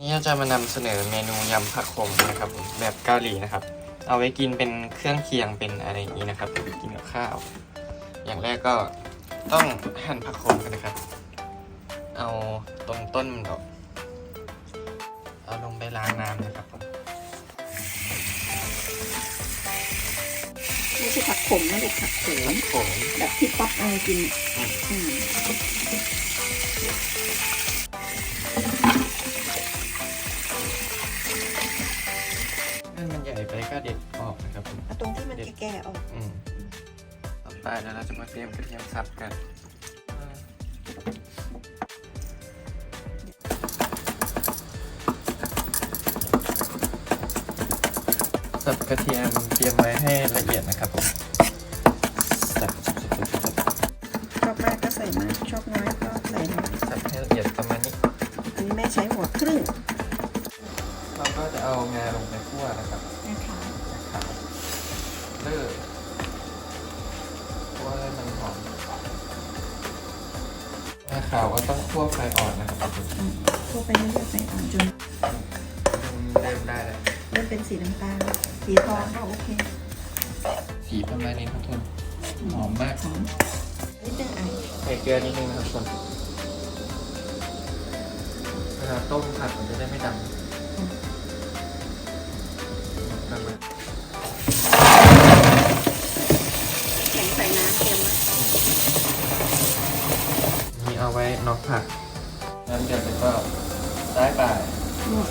นี่เราจะมานำเสนอเมนูยำผักขมนะครับผมแบบเกาหลีนะครับ เอาไว้กินเป็นเครื่องเคียงเป็นอะไรอย่างนี้นะครับ กินกับข้าว อย่างแรกก็ต้องหั่นผักขมกันนะครับ เอาตรงต้นมันออกเอาลงไปล้างน้ำนะครับผมไม่ใช่ผักขมนะลูกผักโขมขมแบบที่ป๊อปเอากินอืม ออกนะครับผมเอาตรงที่มันแก่ๆออกอืมต่อไปแล้วเราจะมาเตรียมกระเทียมสับกันสับกระเทียมเตรียมไว้ให้ละเอียดนะครับผมสับสับสับสับสับชอบมากก็ใส่มากชอบน้อยก็ใส่น้อยสับให้ละเอียดประ งาขาวก็ต้องคั่วไฟอ่อนนะครับผมทั่วไปเรื่อยๆไปอ่อนจนเริ่มได้แล้วเริ่มเป็นสีน้ำตาลสีทองก็โอเค สีประมาณนี้ครับทุกคนหอมมากหอมนิดนึงอะใส่เกลือนิดนึงนะครับทุกคนเวลาต้มผัดมันจะได้ไม่ดำ นี้เอาไว้น็อกผักน้ำเดือดแล้วก็ได้ไปหมด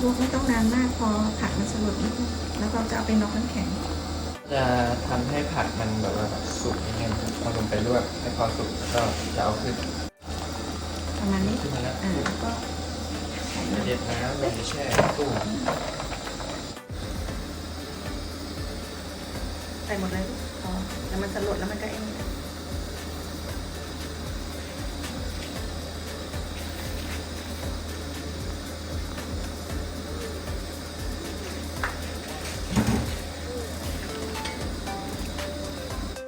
ลวกไม่ต้องนานมากพอผักมันสลดนิดนึงแล้วก็จะเอาไปน็อกน้ำแข็ง จะทำให้ผักมันแบบว่าสุกนิดนึงเอาลงไปลวกให้พอสุกแล้วก็จะเอาขึ้นประมาณนี้ขึ้นมาแล้ว อ่าแล้วก็ ใส่เด็ดน้ำลงไปแช่ตู้ใส่หมดเลยพอแล้วมันสลดแล้วมันก็เอง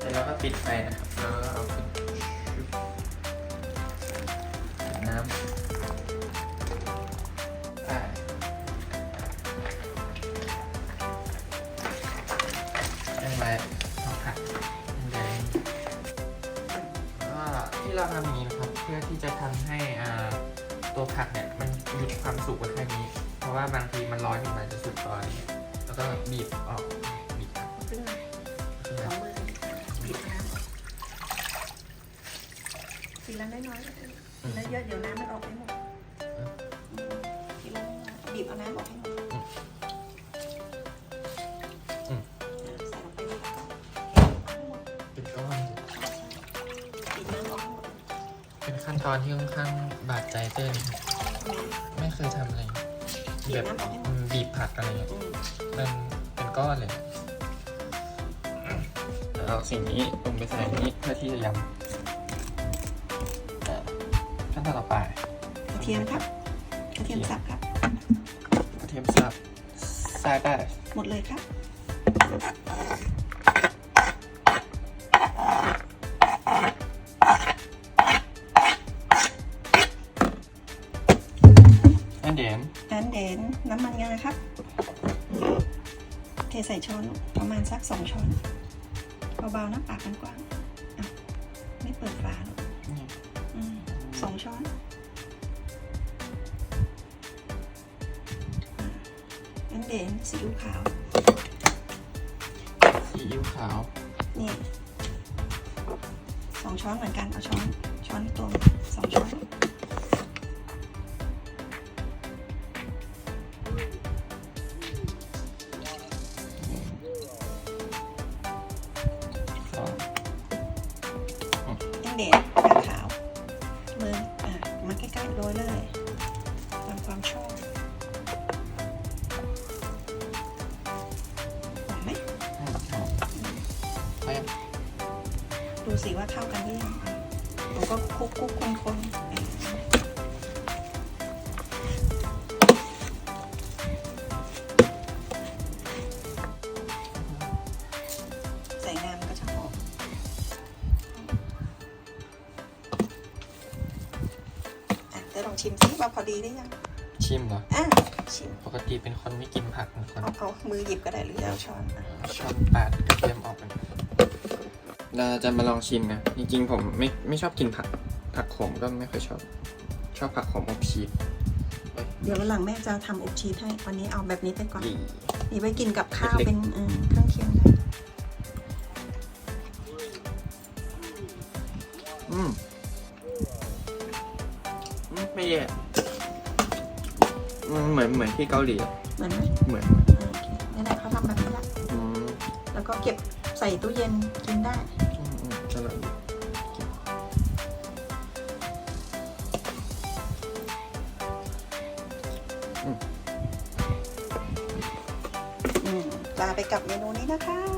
เสร็จแล้วก็ปิดไฟนะครับแล้วก็เอาขึ้น เอาผักยังไงก็ที่เราทำอย่างนี้นะครับ เพื่อที่จะทำให้อ่าตัวผักเนี่ย มันหยุดความสุกไว้แค่นี้ เพราะว่าบางทีมันร้อนอยู่มันจะสุกตอนนี้แล้วก็บีบออกบีบครับขึ้นมาสองมือบีบน้ำทีละน้อยๆก็ได้ทีละเยอะเดี๋ยวน้ำมันออกไม่หมด ขั้นตอนที่ค่อนข้างบาดใจเต้ยนะครับไม่เคยทำอะไรบีแบบบน้ำออกให้หมอืดมบีบผักอะไรเงี้ยอืมมันเป็นก้อนเลยเอาสิ่งนี้ลงไปใส่นี้เพื่อที่จะยำอะขั้นตอนต่อไป กระเทียมครับกระเทียมสับครับ กระเทียมสับใส่ไปหมดเลยครับ ใส่ช้อนประมาณสักสองช้อนเบาๆนะปากมันกว้างอะไม่เปิดฝาหรอกนี่อืมสองช้อนอะอันเดนซีอิ๊วขาวซีอิ๊วขาว นี่สองช้อนเหมือนกัน เอาช้อน ช้อนตัวสองช้อน เดนงาขาวมืออะมาใกล้ๆโรยเลยตามความชอบหอมไหมอืมหอมไปดูสิว่าเข้ากันหรือยังอะผมก็คลุกคลุกคนคน ชิมซิว่าพอดีหรือยังชิมเหรออะชิม ปกติเป็นคนไม่กินผักเป็นคนเอาเอามือหยิบก็ได้หรือเอาช้อนอะชอบปาดกระเทียมออกกันเราจะมาลองชิมนะจริงๆผมไม่ไม่ชอบกินผักผักขมก็ไม่ค่อยชอบ ชอบผักขมอบชีสเดี๋ยววันหลังแม่จะทำอบชีสให้วันนี้เอาแบบนี้ไปก่อนดีนี่ไว้กินกับข้าวเล็กๆเป็นเออเครื่องเคียงได้อืมอืม ไม่แย่อืมเหมือนเหมือนที่เกาหลีอะเหมือนไหมเหมือนอ่าโอเคนี่แหละเขาทำแบบนี้แหละอืมแล้วก็เก็บใส่ตู้เย็นกินได้ อืมอืมอร่อยดีอืมลาไปกับเมนูนี้นะคะค